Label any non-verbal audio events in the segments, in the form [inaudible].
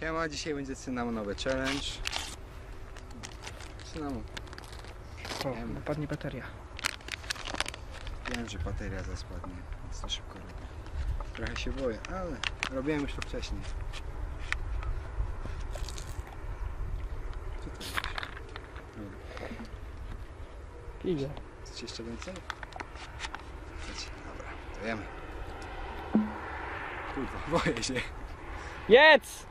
Siema, dzisiaj będzie cynamonowy challenge. Cynamon. O, Wiem. napadnie bateria. Wiem, że bateria zaspadnie, więc to szybko robię. Trochę się boję, ale robiłem już to wcześniej. Co to jest? Idzie. Chcecie jeszcze więcej? Chcecie? Dobra, to jemy. Kurwa, boję się. Jedz!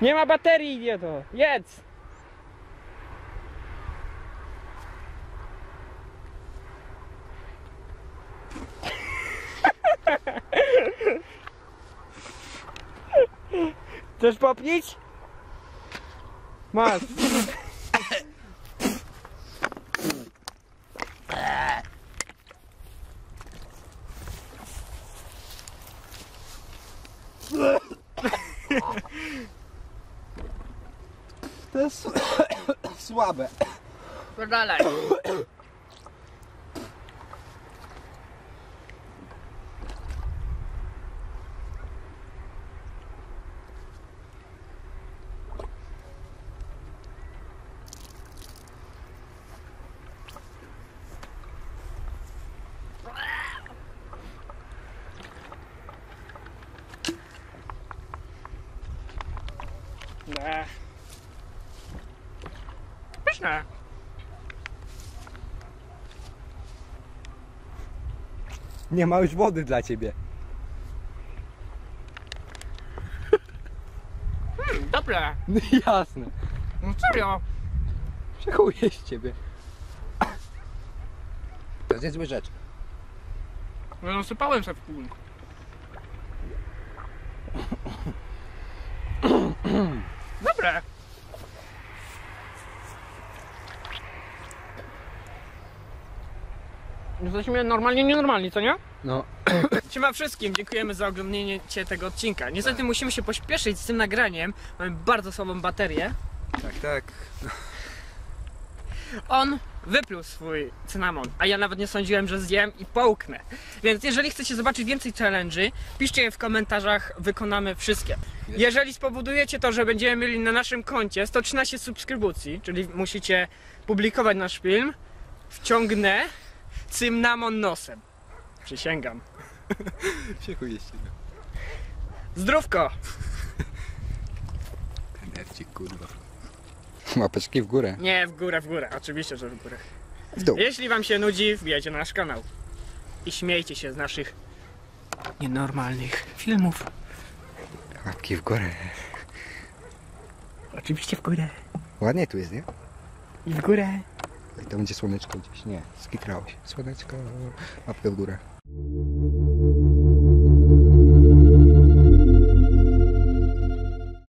Nie ma baterii, idioto! Jedz! Chcesz popić? Masz. To jest [coughs] słabe. Dalej. Nie. Pyszne. Nie ma już wody dla ciebie. Dobre. [laughs] Jasne. No serio. Przechuję z ciebie. To jest niezła rzecz. No nasypałem sobie w pół. Dobre. Jesteśmy normalnie nienormalni, co nie? No. [clears throat] Siema wszystkim, dziękujemy za oglądanie tego odcinka. Niestety musimy się pośpieszyć z tym nagraniem. Mamy bardzo słabą baterię. Tak, tak. On wypluł swój cynamon, a ja nawet nie sądziłem, że zjem i połknę. Więc jeżeli chcecie zobaczyć więcej challenge'y, piszcie je w komentarzach, wykonamy wszystkie. Jeżeli spowodujecie to, że będziemy mieli na naszym koncie 113 subskrypcji, czyli musicie publikować nasz film, wciągnę cynamon nosem. Przysięgam. [laughs] Ciebie. Zdrówko! Nerci, kurwa. Łapeczki w górę. Nie, w górę, w górę. Oczywiście, że w górę. W dół. Jeśli wam się nudzi, wbijajcie na nasz kanał. I śmiejcie się z naszych nienormalnych filmów. Łapki w górę. Oczywiście w górę. Ładnie tu jest, nie? I w górę. I to będzie słoneczko gdzieś. Nie, skitrało się. Słoneczko, łapkę w górę.